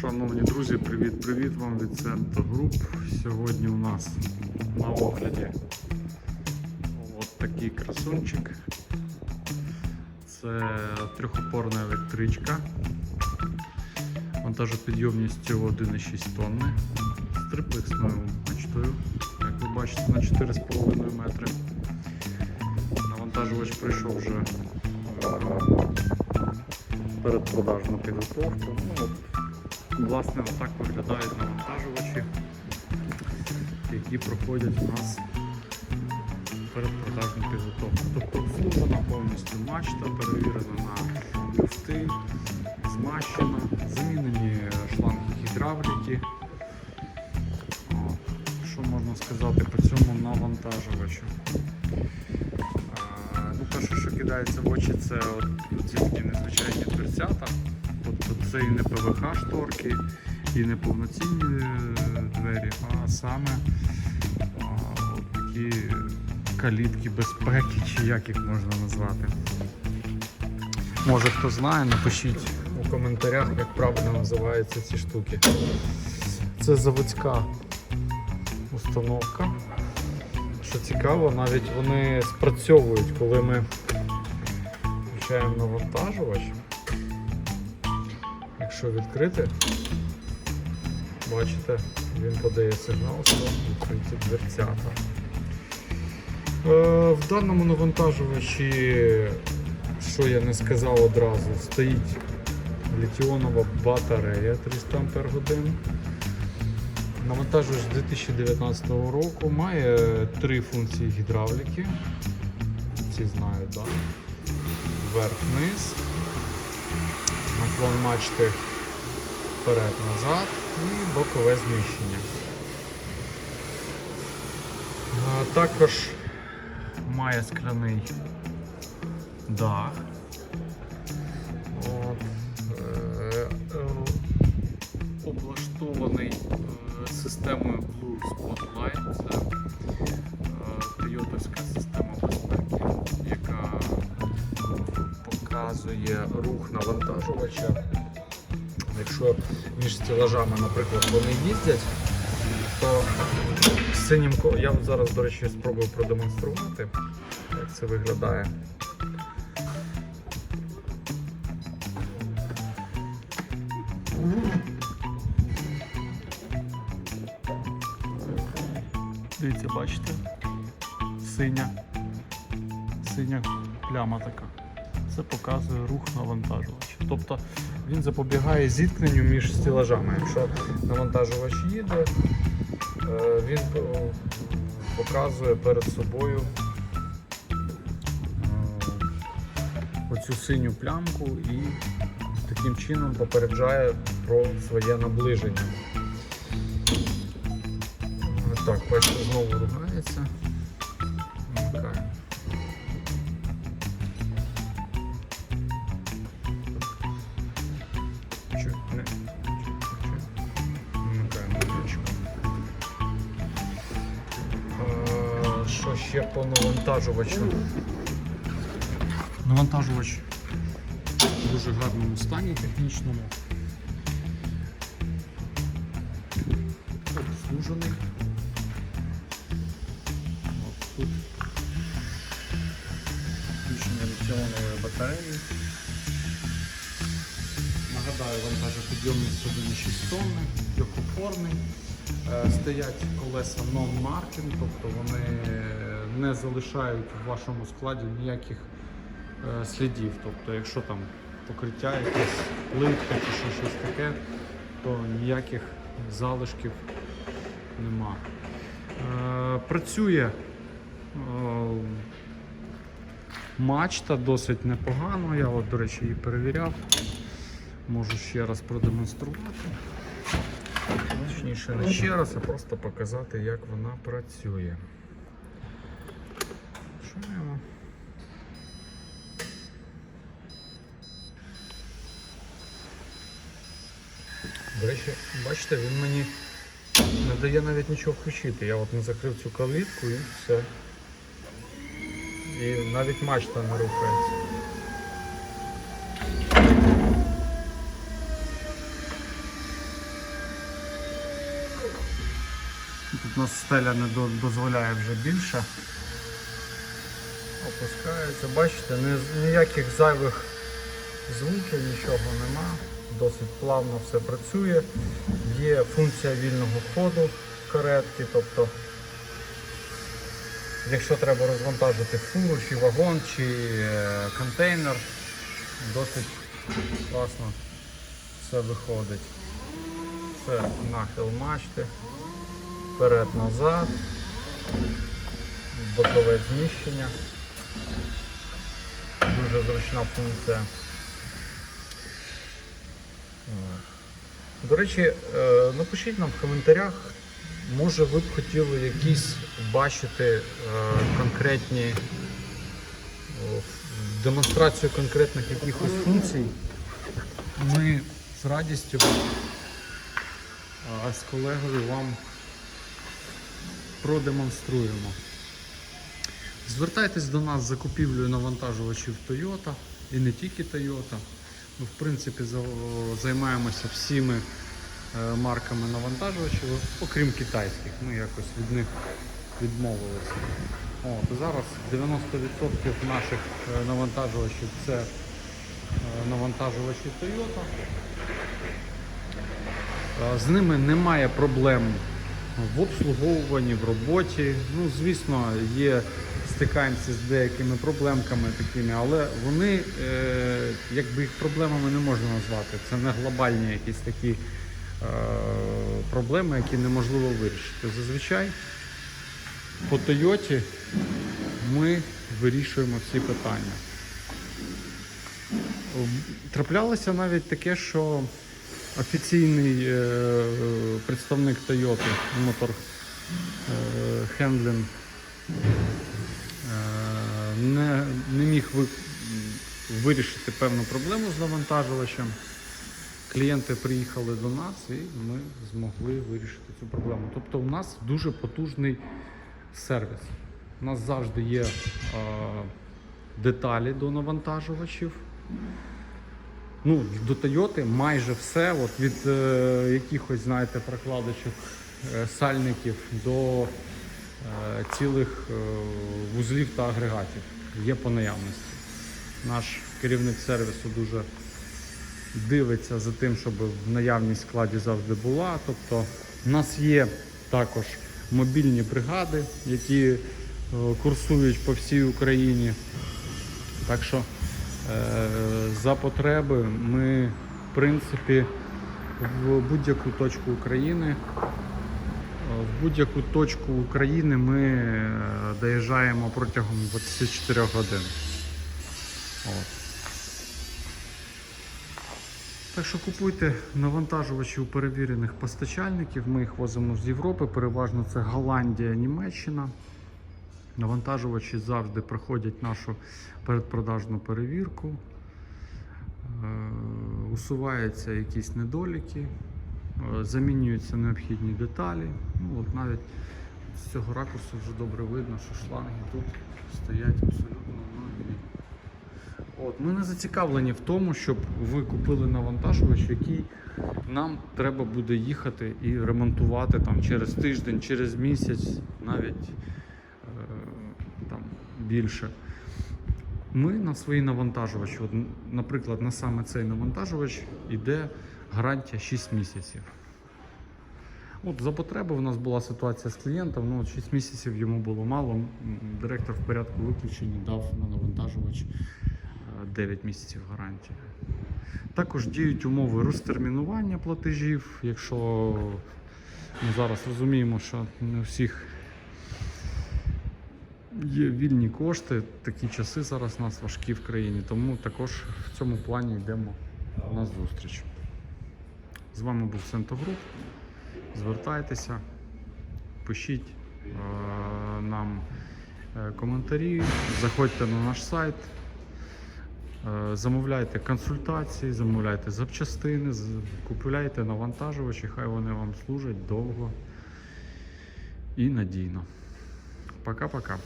Шановні друзі, привіт-привіт вам від Центр Груп. Сьогодні у нас на огляді от такий красунчик. Це трьохопорна електричка. Вантажопідйомністю 1,6 тонни з триплексною мачтою, як ви бачите, на 4,5 метри. Навантажувач прийшов вже передпродажну підготовку. Ну, от, власне, так виглядають навантажувачі, які проходять у нас передпродажну підготовку. Тобто обслужена повністю мачта, перевірена на люфти, змащена, замінені шланги гідравліки. Що можна сказати по цьому навантажувачу? Ну, перше, що кидається в очі, це от, ці такі незвичайні дверцята. Тобто це і не ПВХ шторки, і не повноцінні е, двері, а саме а, от такі калітки безпеки, чи як їх можна назвати. Може хто знає, напишіть у коментарях, як правильно називаються ці штуки. Це заводська установка. Що цікаво, навіть вони спрацьовують, коли ми включаємо навантажувач. Якщо відкрити, бачите, він подає сигнал, що відкриті дверцята. Е, В даному навантажувачі, що я не сказав одразу, стоїть літіонова батарея 300 Ах. Навантажувач 2019 року має три функції гідравліки. Всі знають, так? Вверх-вниз, наклон мачти вперед-назад і бокове зміщення. Також має скляний дах. Е, е, облаштований е, системою Blue Spotlight. Це тойотовська система показує рух навантажувача. Якщо між стелажами, наприклад, вони їздять, то синім ко- я зараз, до речі, спробую продемонструвати, як це виглядає. Дивіться, бачите? Синя. Синя пляма така. Це показує рух навантажувача. Тобто він запобігає зіткненню між стелажами. Якщо навантажувач їде, е, він е, показує перед собою е, оцю синю плямку і таким чином попереджає про своє наближення. Так, бачите, знову ругається. Ще по навантажувачу? Навантажувач в дуже гарному стані технічному. Обслужений. Тут включення літіонової батареї. Нагадаю, вантажопідйомність 1,6 тонни, трьохопорний. Е, Стоять колеса non-marking, тобто вони не залишають в вашому складі ніяких е, слідів. Тобто, якщо там покриття якесь плитка чи що, щось таке, то ніяких залишків нема. Е, Працює е, мачта досить непогано. Я, от, до речі, її перевіряв. Можу ще раз продемонструвати. Точніше, не ще раз, а просто показати, як вона працює. речі, бачите, він мені не дає навіть нічого включити. Я от не закрив цю калитку і все. І навіть мачта не рухається. Тут у нас стеля не дозволяє вже більше. Опускається, бачите, ніяких зайвих звуків, нічого нема. Досить плавно все працює. Є функція вільного ходу каретки, тобто якщо треба розвантажити фуру, чи вагон, чи е, контейнер, досить класно все виходить. Це нахил мачти, вперед-назад, бокове зміщення. Дуже зручна функція. До речі, е, напишіть нам в коментарях, може ви б хотіли якісь бачити е, конкретні демонстрацію конкретних якихось функцій. Ми з радістю з колегою вам продемонструємо. Звертайтесь до нас з закупівлею навантажувачів Toyota і не тільки Toyota. Ми, в принципі, займаємося всіми е, марками навантажувачів, окрім китайських. Ми якось від них відмовилися. От, зараз 90% наших е, навантажувачів це е, навантажувачі Toyota. З ними немає проблем в обслуговуванні, в роботі. Ну, звісно, є стикаємося з деякими проблемками такими, але вони, е, якби їх проблемами не можна назвати. Це не глобальні якісь такі е, проблеми, які неможливо вирішити. Зазвичай по Тойоті ми вирішуємо всі питання. Траплялося навіть таке, що офіційний е, представник Toyota Motor е, Handling не, не міг ви, вирішити певну проблему з навантажувачем. Клієнти приїхали до нас і ми змогли вирішити цю проблему. Тобто у нас дуже потужний сервіс. У нас завжди є е, деталі до навантажувачів. Ну, до Toyota майже все, от від е, якихось, знаєте, прокладочок, е, сальників до цілих е, вузлів та агрегатів є по наявності. Наш керівник сервісу дуже дивиться за тим, щоб в наявність складі завжди була. Тобто у нас є також мобільні бригади, які е, курсують по всій Україні. Так що е, за потреби ми, в принципі, в будь-яку точку України, е, в будь-яку точку України ми е, доїжджаємо протягом 24 годин. От. Так що купуйте навантажувачі у перевірених постачальників. Ми їх возимо з Європи, переважно це Голландія, Німеччина. Навантажувачі завжди проходять нашу передпродажну перевірку. Е, Усуваються якісь недоліки, е, замінюються необхідні деталі. Ну, от навіть з цього ракурсу вже добре видно, що шланги тут стоять абсолютно нові. От, ми не зацікавлені в тому, щоб ви купили навантажувач, який нам треба буде їхати і ремонтувати там, через тиждень, через місяць, навіть е, там, більше. Ми на свої навантажувачі, от, наприклад, на саме цей навантажувач йде гарантія 6 місяців. От за потреби у нас була ситуація з клієнтом, ну 6 місяців йому було мало. Директор в порядку виключення дав на навантажувач е, 9 місяців гарантії. Також діють умови розтермінування платежів, якщо ми зараз розуміємо, що не у всіх є вільні кошти, такі часи зараз у нас важкі в країні, тому також в цьому плані йдемо на зустріч. З вами був Сентогруп. Звертайтеся, пишіть е, нам е, коментарі, заходьте на наш сайт, е, замовляйте консультації, замовляйте запчастини, купуляйте навантажувачі, хай вони вам служать довго і надійно. Пока-пока.